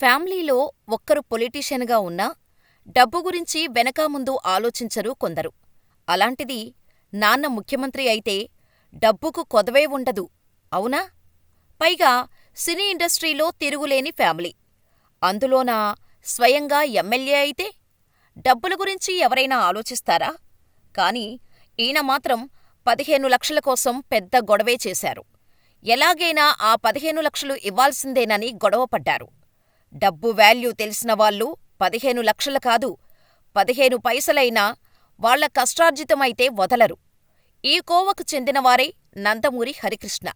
ఫ్యామిలీలో ఒక్కరు పొలిటీషియన్గా ఉన్నా డబ్బు గురించి వెనకా ముందు ఆలోచించరు కొందరు. అలాంటిది నాన్న ముఖ్యమంత్రి అయితే డబ్బుకు కొదవే ఉండదు, అవునా? పైగా సినీ ఇండస్ట్రీలో తిరుగులేని ఫ్యామిలీ. అందులోనా స్వయంగా ఎమ్మెల్యే అయితే డబ్బుల గురించి ఎవరైనా ఆలోచిస్తారా? కాని ఈయన మాత్రం పదిహేను లక్షల కోసం పెద్ద గొడవే చేశారు. ఎలాగైనా ఆ పదిహేను లక్షలు ఇవ్వాల్సిందేనని గొడవపడ్డారు. డబ్బు వాల్యూ తెలిసినవాళ్ళు పదిహేను లక్షలు కాదు, పదిహేను పైసలైనా వాళ్ళ కష్టార్జితమైతే వదలరు. ఈ కోవకు చెందినవారే నందమూరి హరికృష్ణ.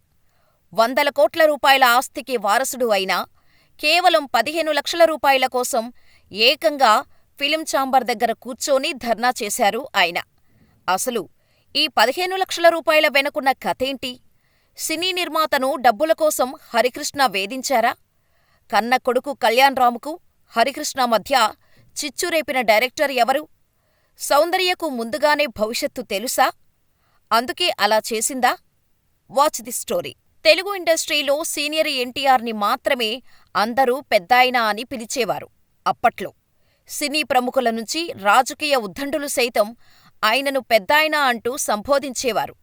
వందల కోట్ల రూపాయల ఆస్తికి వారసుడు అయినా కేవలం పదిహేను లక్షల రూపాయల కోసం ఏకంగా ఫిలిం ఛాంబర్ దగ్గర కూర్చొని ధర్నా చేశారు ఆయన. అసలు ఈ పదిహేను లక్షల రూపాయల వెనకున్న కథేంటి? సినీ నిర్మాతను డబ్బుల కోసం హరికృష్ణ వేధించారా? కన్న కొడుకు కళ్యాణ్రాముకు, హరికృష్ణ మధ్య చిచ్చు రేపిన డైరెక్టర్ ఎవరు? సౌందర్యకు ముందుగానే భవిష్యత్తు తెలుసా? అందుకే అలా చేసిందా? Watch the story. తెలుగు ఇండస్ట్రీలో సీనియర్ ఎన్టీఆర్ని మాత్రమే అందరూ పెద్దాయన అని పిలిచేవారు అప్పట్లో. సినీ ప్రముఖుల నుంచి రాజకీయ ఉద్దండులు సైతం ఆయనను పెద్దాయన అంటూ సంబోధించేవారు.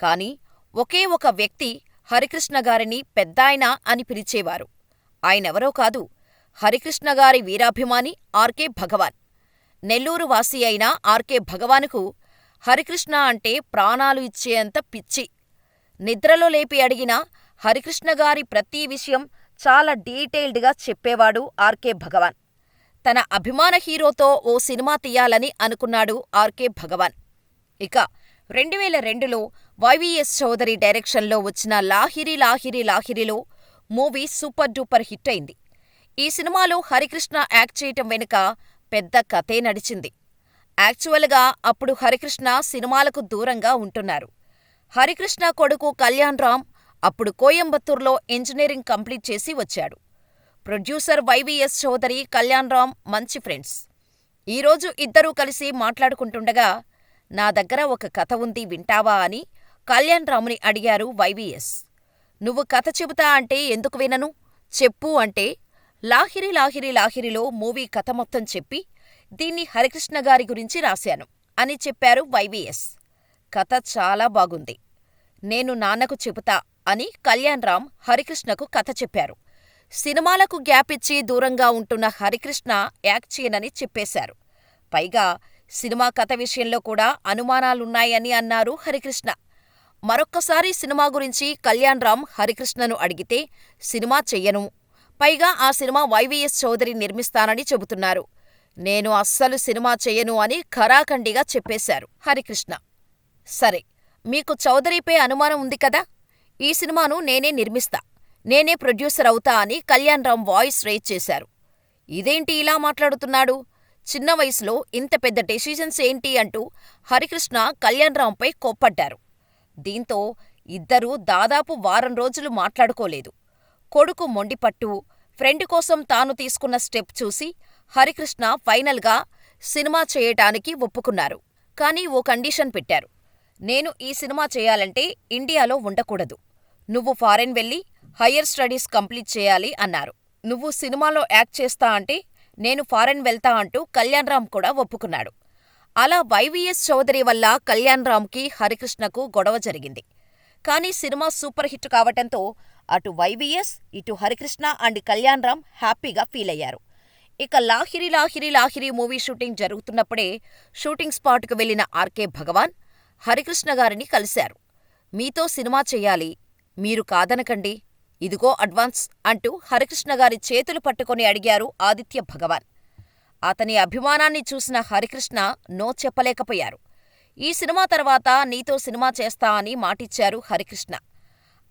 కాని ఒకే ఒక వ్యక్తి హరికృష్ణగారిని పెద్దాయన అని పిలిచేవారు. ఆయనెవరో కాదు, హరికృష్ణగారి వీరాభిమాని ఆర్కే భగవాన్. నెల్లూరు వాసి అయిన ఆర్కే భగవానుకు హరికృష్ణ అంటే ప్రాణాలు ఇచ్చేంత పిచ్చి. నిద్రలో లేపి అడిగినా హరికృష్ణగారి ప్రతి విషయం చాలా డీటెయిల్డ్గా చెప్పేవాడు ఆర్కే భగవాన్. తన అభిమాన హీరోతో ఓ సినిమా తీయాలని అనుకున్నాడు ఆర్కే భగవాన్. ఇక రెండువేల రెండులో వైవిఎస్ చౌదరి డైరెక్షన్లో వచ్చిన Lahiri Lahiri Lahirilo movie super duper hit అయింది. ఈ సినిమాలో హరికృష్ణ యాక్ట్ చేయటం వెనుక పెద్ద కథే నడిచింది. యాక్చువల్గా అప్పుడు హరికృష్ణ సినిమాలకు దూరంగా ఉంటున్నారు. హరికృష్ణ కొడుకు కళ్యాణ్రామ్ అప్పుడు కోయంబత్తూర్లో ఇంజనీరింగ్ కంప్లీట్ చేసి వచ్చాడు. ప్రొడ్యూసర్ వైవీఎస్ చౌదరి, కళ్యాణ్రామ్ మంచి ఫ్రెండ్స్. ఈరోజు ఇద్దరూ కలిసి మాట్లాడుకుంటుండగా నా దగ్గర ఒక కథ ఉంది వింటావా అని కళ్యాణ్రామ్ని అడిగారు వైవీఎస్. నువ్వు కథ చెబుతా అంటే ఎందుకు వినను? చెప్పు అంటే లాహిరి లాహిరి లాహిరిలో మూవీ కథ మొత్తం చెప్పి దీన్ని హరికృష్ణ గారి గురించి రాశాను అని చెప్పారు వైవిఎస్ కథ చాలా బాగుంది. నేను నాన్నకు చెబుతా అని కళ్యాణ్రామ్ హరికృష్ణకు కథ చెప్పారు. సినిమాలకు గ్యాప్ ఇచ్చి దూరంగా ఉంటున్న హరికృష్ణ యాక్ట్ చేయనని చెప్పేశారు. పైగా సినిమా కథ విషయంలో కూడా అనుమానాలున్నాయని అన్నారు హరికృష్ణ. మరొక్కసారి సినిమా గురించి కళ్యాణ్రామ్ హరికృష్ణను అడిగితే సినిమా చెయ్యను, పైగా ఆ సినిమా వైవీఎస్ చౌదరి నిర్మిస్తానని చెబుతున్నారు. నేను అస్సలు సినిమా చెయ్యను అని ఖరాఖండిగా చెప్పేశారు హరికృష్ణ. సరే, మీకు చౌదరిపై అనుమానం ఉంది కదా? ఈ సినిమాను నేనే నిర్మిస్తా, నేనే ప్రొడ్యూసర్ అవుతా అని కళ్యాణ్రామ్ వాయిస్ రేజ్ చేశారు. ఇదేంటి ఇలా మాట్లాడుతున్నాడు? చిన్న వయసులో ఇంత పెద్ద డెసిషన్స్ ఏంటి అంటూ హరికృష్ణ కళ్యాణ్రామ్పై కోప్పడ్డారు. దీంతో ఇద్దరూ దాదాపు వారం రోజులు మాట్లాడుకోలేదు. కొడుకు మొండిపట్టు, ఫ్రెండ్ కోసం తాను తీసుకున్న స్టెప్ చూసి హరికృష్ణ ఫైనల్గా సినిమా చేయటానికి ఒప్పుకున్నారు. కానీ ఓ కండిషన్ పెట్టారు. నేను ఈ సినిమా చేయాలంటే ఇండియాలో ఉండకూడదు. నువ్వు ఫారెన్ వెళ్ళి హయ్యర్ స్టడీస్ కంప్లీట్ చేయాలి అన్నారు. నువ్వు సినిమాలో యాక్ట్ చేస్తా అంటే నేను ఫారెన్ వెళ్తా అంటూ కళ్యాణ్రామ్ కూడా ఒప్పుకున్నాడు. అలా వైవీఎస్ చౌదరి వల్ల కళ్యాణ్రామ్కి, హరికృష్ణకు గొడవ జరిగింది. కానీ సినిమా సూపర్ హిట్ కావటంతో అటు వైవీఎస్, ఇటు హరికృష్ణ అండ్ కళ్యాణ్రామ్ హ్యాపీగా ఫీలయ్యారు. ఇక లాహిరి లాహిరి లాహిరి మూవీ షూటింగ్ జరుగుతున్నప్పుడే షూటింగ్ స్పాట్కు వెళ్ళిన ఆర్కే భగవాన్, హరికృష్ణ గారిని కలిశారు. మీతో సినిమా చెయ్యాలి. మీరు కాదనకండి. ఇదిగో అడ్వాన్స్ అంటూ హరికృష్ణ గారి చేతులు పట్టుకొని అడిగారు ఆదిత్య భగవాన్. అతని అభిమానాన్ని చూసిన హరికృష్ణ నో చెప్పలేకపోయారు. ఈ సినిమా తర్వాత నీతో సినిమా చేస్తా అని మాటిచ్చారు హరికృష్ణ.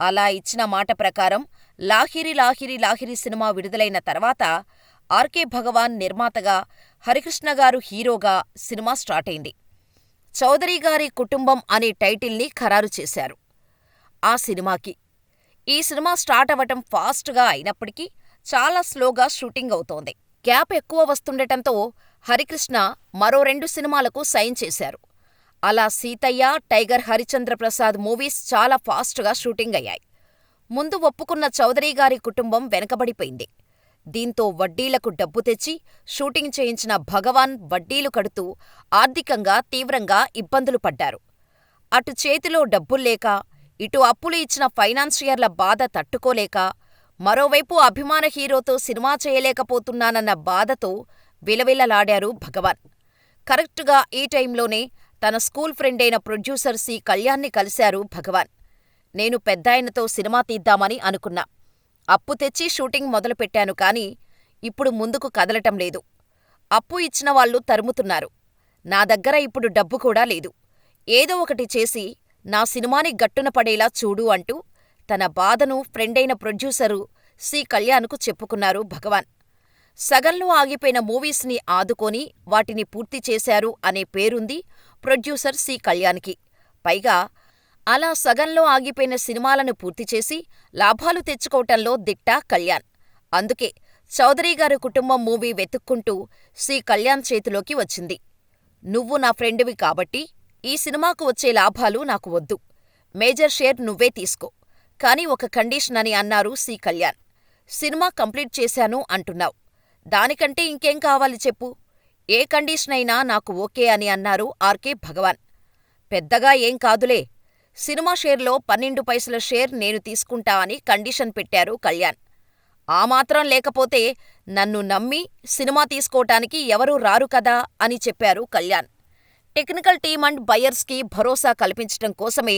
అలా ఇచ్చిన మాట ప్రకారం లాహిరి లాహిరి లాహిరి సినిమా విడుదలైన తర్వాత ఆర్కే భగవాన్ నిర్మాతగా, హరికృష్ణ గారు హీరోగా సినిమా స్టార్టైంది. చౌదరిగారి కుటుంబం అనే టైటిల్ని ఖరారు చేశారు ఆ సినిమాకి. ఈ సినిమా స్టార్టవటం ఫాస్ట్గా అయినప్పటికీ చాలా స్లోగా షూటింగ్ అవుతోంది. గ్యాప్ ఎక్కువ వస్తుండటంతో హరికృష్ణ మరో రెండు సినిమాలకు సైన్ చేశారు. అలా సీతయ్య, టైగర్ హరిచంద్ర ప్రసాద్ మూవీస్ చాలా ఫాస్ట్గా షూటింగ్ అయ్యాయి. ముందు ఒప్పుకున్న చౌదరిగారి కుటుంబం వెనకబడిపోయింది. దీంతో వడ్డీలకు డబ్బు తెచ్చి షూటింగ్ చేయించిన భగవాన్ వడ్డీలు కడుతూ ఆర్థికంగా తీవ్రంగా ఇబ్బందులు పడ్డారు. అటు చేతిలో డబ్బుల్లేక, ఇటు అప్పులు ఇచ్చిన ఫైనాన్షియర్ల బాధ తట్టుకోలేక, మరోవైపు అభిమాన హీరోతో సినిమా చేయలేకపోతున్నానన్న బాధతో విలవిలలాడారు భగవాన్. కరెక్టుగా ఈ టైంలోనే తన స్కూల్ ఫ్రెండైన ప్రొడ్యూసర్ సి. కళ్యాణ్ని కలిశారు భగవాన్. నేను పెద్దాయనతో సినిమా తీద్దామని అనుకున్నా. అప్పు తెచ్చి షూటింగ్ మొదలుపెట్టాను కానీ, ఇప్పుడు ముందుకు కదలటం లేదు. అప్పు ఇచ్చినవాళ్ళు తరుముతున్నారు. నా దగ్గర ఇప్పుడు డబ్బు కూడా లేదు. ఏదో ఒకటి చేసి నా సినిమాని గట్టున పడేలా చూడు అంటూ తన బాధను ఫ్రెండైన ప్రొడ్యూసరు సి. కళ్యాణ్కు చెప్పుకున్నారు భగవాన్. సగంలో ఆగిపోయిన మూవీస్ని ఆదుకొని వాటిని పూర్తి చేశారు అనే పేరుంది ప్రొడ్యూసర్ సి. కళ్యాణ్కి. పైగా అలా సగంలో ఆగిపోయిన సినిమాలను పూర్తిచేసి లాభాలు తెచ్చుకోవటంలో దిట్ట కళ్యాణ్. అందుకే చౌదరిగారి కుటుంబం మూవీ వెతుక్కుంటూ సి. కళ్యాణ్ చేతిలోకి వచ్చింది. నువ్వు నా ఫ్రెండువి కాబట్టి ఈ సినిమాకు వచ్చే లాభాలు నాకు వద్దు. మేజర్ షేర్ నువ్వే తీసుకో. కానీ ఒక కండిషన్ అని అన్నారు సి. కళ్యాణ్. సినిమా కంప్లీట్ చేశాను అంటున్నావు దానికంటే ఇంకేం కావాలి చెప్పు. ఏ కండీషనైనా నాకు ఓకే అని అన్నారు ఆర్కే భగవాన్. పెద్దగా ఏం కాదులే. సినిమా షేర్లో పన్నెండు పైసల షేర్ నేను తీసుకుంటా అని కండిషన్ పెట్టారు కళ్యాణ్. ఆ మాత్రం లేకపోతే నన్ను నమ్మి సినిమా తీసుకోటానికి ఎవరూ రారు కదా అని చెప్పారు కళ్యాణ్. టెక్నికల్ టీమ్ అండ్ బయ్యర్స్‌కి భరోసా కల్పించటం కోసమే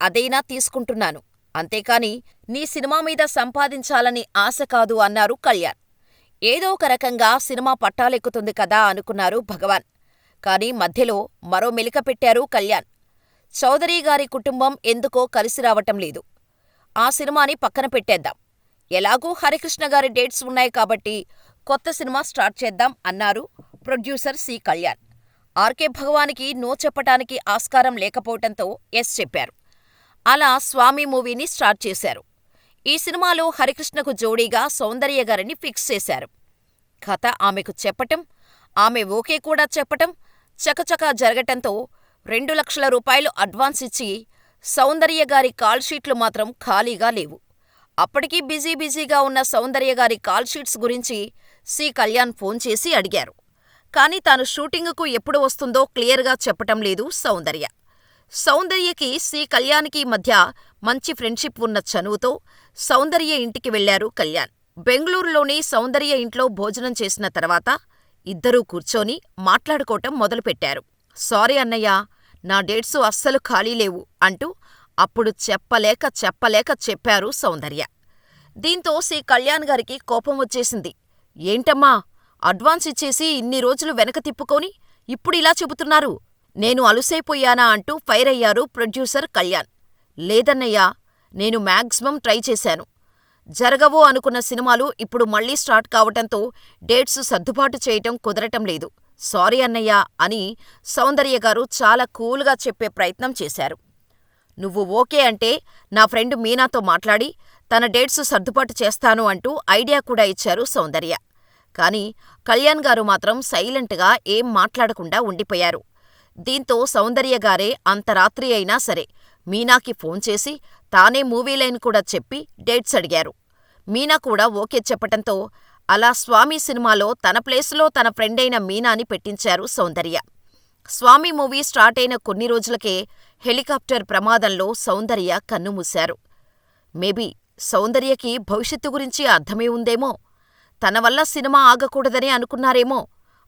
అదైనా తీసుకుంటున్నాను. అంతేకాని నీ సినిమా మీద సంపాదించాలని ఆశ కాదు అన్నారు కళ్యాణ్. ఏదో ఒక రకంగా సినిమా పట్టాలెక్కుతుంది కదా అనుకున్నారు భగవాన్. కానీ మధ్యలో మరో మెలిక పెట్టారు కళ్యాణ్. చౌదరీగారి కుటుంబం ఎందుకో కలిసి రావటం లేదు. ఆ సినిమాని పక్కన పెట్టేద్దాం. ఎలాగూ హరికృష్ణగారి డేట్స్ ఉన్నాయి కాబట్టి కొత్త సినిమా స్టార్ట్ చేద్దాం అన్నారు ప్రొడ్యూసర్ సి. కళ్యాణ్. ఆర్కే భగవానికి నో చెప్పటానికి ఆస్కారం లేకపోవటంతో ఎస్ చెప్పారు. అలా స్వామి మూవీని స్టార్ట్ చేశారు. ఈ సినిమాలో హరికృష్ణకు జోడీగా సౌందర్యగారిని ఫిక్స్ చేశారు. కథ ఆమెకు చెప్పటం, ఆమె ఓకే కూడా చెప్పటం చకచకా జరగటంతో రెండు లక్షల రూపాయలు అడ్వాన్స్ ఇచ్చి సౌందర్యగారి కాల్షీట్లు మాత్రం ఖాళీగా లేవు. అప్పటికీ బిజీ బిజీగా ఉన్న సౌందర్యగారి కాల్షీట్స్ గురించి సి. కళ్యాణ్ ఫోన్ చేసి అడిగారు. కానీ తాను షూటింగుకు ఎప్పుడు వస్తుందో క్లియర్గా చెప్పటం లేదు సౌందర్య. సౌందర్యకి సి. కళ్యాణ్కి మధ్య మంచి ఫ్రెండ్షిప్ ఉన్న చనువుతో సౌందర్య ఇంటికి వెళ్ళారు కళ్యాణ్. బెంగుళూరులోని సౌందర్య ఇంట్లో భోజనం చేసిన తర్వాత ఇద్దరూ కూర్చొని మాట్లాడుకోవటం మొదలుపెట్టారు. సారీ అన్నయ్యా, నా డేట్సు అస్సలు ఖాళీ లేవు అంటూ అప్పుడు చెప్పలేక చెప్పలేక చెప్పారు సౌందర్య. దీంతో సి. కళ్యాణ్ గారికి కోపం వచ్చేసింది. ఏంటమ్మా, అడ్వాన్స్ ఇచ్చేసి ఇన్ని రోజులు వెనక తిప్పుకొని ఇప్పుడిలా చెబుతున్నారు? నేను అలుసైపోయానా అంటూ ఫైర్ అయ్యారు ప్రొడ్యూసర్ కళ్యాణ్. లేదన్నయ్యా, నేను మాక్సిమం ట్రై చేశాను. జరగవు అనుకున్న సినిమాలు ఇప్పుడు మళ్ళీ స్టార్ట్ కావటంతో డేట్స్ సర్దుబాటు చేయటం కుదరటం లేదు. సారీ అన్నయ్యా అని సౌందర్యగారు చాలా కూల్గా చెప్పే ప్రయత్నం చేశారు. నువ్వు ఓకే అంటే నా ఫ్రెండ్ మీనాతో మాట్లాడి తన డేట్స్ సర్దుబాటు చేస్తాను అంటూ ఐడియా కూడా ఇచ్చారు సౌందర్య. కానీ కళ్యాణ్ గారు మాత్రం సైలెంట్గా ఏం మాట్లాడకుండా ఉండిపోయారు. దీంతో సౌందర్యగారే అంత రాత్రి అయినా సరే మీనాకి ఫోన్ చేసి తానే మూవీ లైన్ కూడా చెప్పి డేట్స్ అడిగారు. మీనా కూడా ఓకే చెప్పటంతో అలా స్వామి సినిమాలో తన ప్లేసులో తన ఫ్రెండైన మీనాని పెట్టించారు సౌందర్య. స్వామి మూవీ స్టార్ట్ అయిన కొన్ని రోజులకే హెలికాప్టర్ ప్రమాదంలో సౌందర్య కన్నుమూశారు. మేబీ సౌందర్యకి భవిష్యత్తు గురించి అర్థమే ఉందేమో! తన వల్ల సినిమా ఆగకూడదని అనుకున్నారేమో!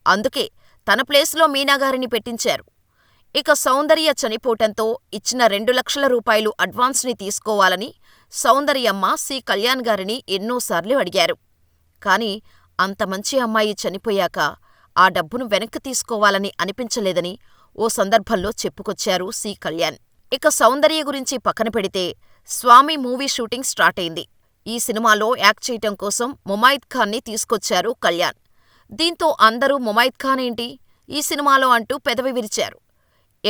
అందుకే తన ప్లేసులో మీనాగారిని పెట్టించారు. ఇక సౌందర్య చనిపోవటంతో ఇచ్చిన రెండు లక్షల రూపాయలు అడ్వాన్స్ని తీసుకోవాలని సౌందర్యమ్మ సి. కళ్యాణ్ గారిని ఎన్నోసార్లు అడిగారు. కాని అంత మంచి అమ్మాయి చనిపోయాక ఆ డబ్బును వెనక్కి తీసుకోవాలని అనిపించలేదని ఓ సందర్భంలో చెప్పుకొచ్చారు సి. కళ్యాణ్. ఇక సౌందర్య గురించి పక్కన పెడితే స్వామి మూవీ షూటింగ్ స్టార్ట్ అయింది. ఈ సినిమాలో యాక్ట్ చేయటం కోసం ముమైత్ ఖాన్ని తీసుకొచ్చారు కళ్యాణ్. దీంతో అందరూ ముమైత్ ఖాన్ ఏంటి ఈ సినిమాలో అంటూ పెదవి విరిచారు.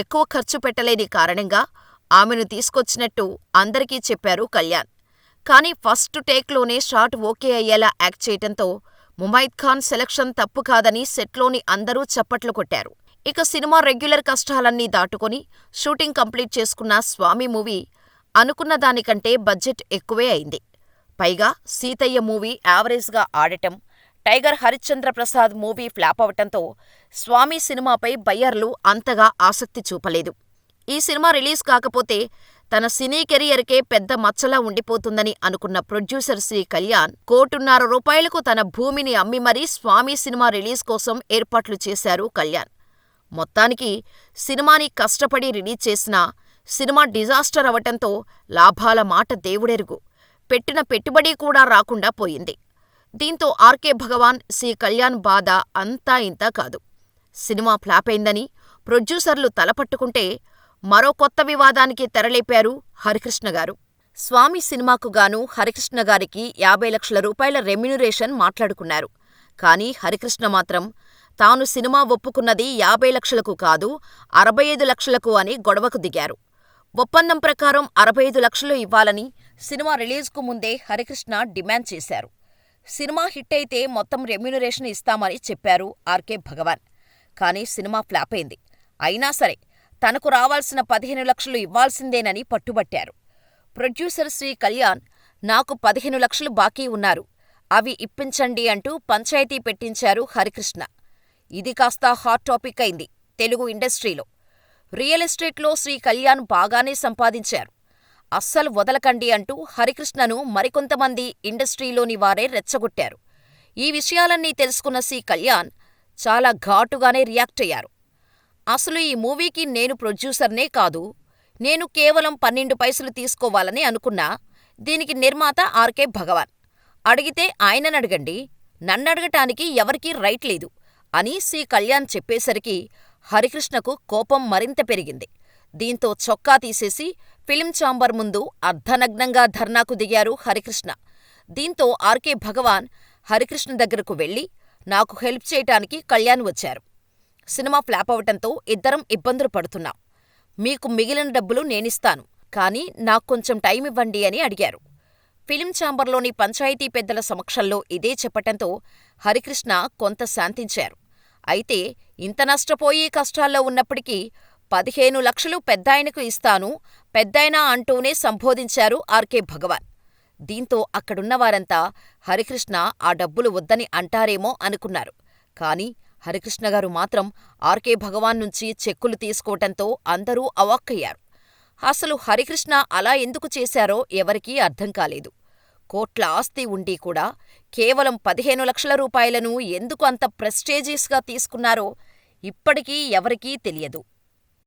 ఎక్కువ ఖర్చు పెట్టలేని కారణంగా ఆమెను తీసుకొచ్చినట్టు అందరికీ చెప్పారు కళ్యాణ్. కానీ ఫస్ట్ టేక్లోనే షాట్ ఓకే అయ్యేలా యాక్ట్ చేయటంతో ముమైత్ ఖాన్ సెలక్షన్ తప్పు కాదని సెట్లోని అందరూ చప్పట్లు కొట్టారు. ఇక సినిమా రెగ్యులర్ కష్టాలన్నీ దాటుకొని షూటింగ్ కంప్లీట్ చేసుకున్న స్వామి మూవీ అనుకున్న దానికంటే బడ్జెట్ ఎక్కువే అయింది. పైగా సీతయ్య మూవీ యావరేజ్గా ఆడటం, tiger Harischandra Prasad movie flop అవటంతో Swamy సినిమాపై బయ్యర్లు అంతగా ఆసక్తి చూపలేదు. ఈ సినిమా రిలీజ్ కాకపోతే తన సినీ కెరియర్కే పెద్ద మచ్చలా ఉండిపోతుందని అనుకున్న ప్రొడ్యూసర్ శ్రీ కళ్యాణ్ కోటున్నర రూపాయలకు తన భూమిని అమ్మి మరీ స్వామి సినిమా రిలీజ్ కోసం ఏర్పాట్లు చేశారు కళ్యాణ్ మొత్తానికి సినిమాని కష్టపడి రిలీజ్ చేసినా సినిమా డిజాస్టర్ అవటంతో లాభాల మాట దేవుడెరుగు. పెట్టిన పెట్టుబడి కూడా రాకుండా పోయింది. దీంతో ఆర్కే భగవాన్, సి కళ్యాణ్ బాధ అంతా ఇంతా కాదు. సినిమా ఫ్లాపైందని ప్రొడ్యూసర్లు తలపట్టుకుంటే మరో కొత్త వివాదానికి తెరలేపారు హరికృష్ణగారు. స్వామి సినిమాకు గాను హరికృష్ణగారికి యాభై లక్షల రూపాయల రెమ్యునరేషన్ మాట్లాడుకున్నారు. కానీ హరికృష్ణ మాత్రం తాను సినిమా ఒప్పుకున్నది యాభై లక్షలకు కాదు అరవై ఐదు లక్షలకు అని గొడవకు దిగారు. ఒప్పందం ప్రకారం అరవై ఐదు లక్షలు ఇవ్వాలని సినిమా రిలీజ్కు ముందే హరికృష్ణ డిమాండ్ చేశారు. సినిమా హిట్టయితే మొత్తం రెమ్యూనరేషన్ ఇస్తామని చెప్పారు ఆర్కే భగవాన్. కానీ సినిమా ఫ్లాపైంది. అయినా సరే తనకు రావాల్సిన పదిహేను లక్షలు ఇవ్వాల్సిందేనని పట్టుబట్టారు. ప్రొడ్యూసర్ శ్రీ కల్యాణ్ నాకు పదిహేను లక్షలు బాకీ ఉన్నారు. అవి ఇప్పించండి అంటూ పంచాయతీ పెట్టించారు హరికృష్ణ. ఇది కాస్త హాట్ టాపిక్ అయింది తెలుగు ఇండస్ట్రీలో. రియల్ ఎస్టేట్లో శ్రీ కల్యాణ్ బాగానే సంపాదించారు. అస్సలు వదలకండి అంటూ హరికృష్ణను మరికొంతమంది ఇండస్ట్రీలోని వారే రెచ్చగొట్టారు. ఈ విషయాలన్నీ తెలుసుకున్న సి కళ్యాణ్ చాలా ఘాటుగానే రియాక్టయ్యారు. అసలు ఈ మూవీకి నేను ప్రొడ్యూసర్నే కాదు. నేను కేవలం పన్నెండు పైసలు తీసుకోవాలని అనుకున్నా. దీనికి నిర్మాత ఆర్కే భగవాన్. అడిగితే ఆయననడగండి. నన్నడగటానికి ఎవరికీ రైట్ లేదు అని సి కళ్యాణ్ చెప్పేసరికి హరికృష్ణకు కోపం మరింత పెరిగింది. దీంతో చొక్కా తీసేసి ఫిల్మ్ ఛాంబర్ ముందు అర్ధనగ్నంగా ధర్నాకు దిగారు హరికృష్ణ. దీంతో ఆర్కే భగవాన్ హరికృష్ణ దగ్గరకు వెళ్ళి నాకు హెల్ప్ చేయటానికి కళ్యాణ్ వచ్చారు. సినిమా ఫ్లాప్ అవటంతో ఇద్దరం ఇబ్బందులు పడుతున్నాం. మీకు మిగిలిన డబ్బులు నేనిస్తాను. కానీ నాక్కొంచెం టైమివ్వండి అని అడిగారు. ఫిల్మ్ ఛాంబర్లోని పంచాయతీ పెద్దల సమక్షంలో ఇదే చెప్పటంతో హరికృష్ణ కొంత శాంతించారు. అయితే ఇంత నష్టపోయి కష్టాల్లో ఉన్నప్పటికీ పదిహేను లక్షలు పెద్దాయనకు ఇస్తాను, పెద్దాయనా అంటూనే సంబోధించారు ఆర్కే భగవాన్. దీంతో అక్కడున్నవారంతా హరికృష్ణ ఆ డబ్బులు వద్దని అంటారేమో అనుకున్నారు. కానీ హరికృష్ణగారు మాత్రం ఆర్కే భగవాన్ నుంచి చెక్కులు తీసుకోవటంతో అందరూ అవాక్కయ్యారు. అసలు హరికృష్ణ అలా ఎందుకు చేశారో ఎవరికీ అర్థం కాలేదు. కోట్ల ఆస్తి ఉండి కూడా కేవలం పదిహేను లక్షల రూపాయలను ఎందుకు అంత ప్రెస్టేజియస్గా తీసుకున్నారో ఇప్పటికీ ఎవరికీ తెలియదు.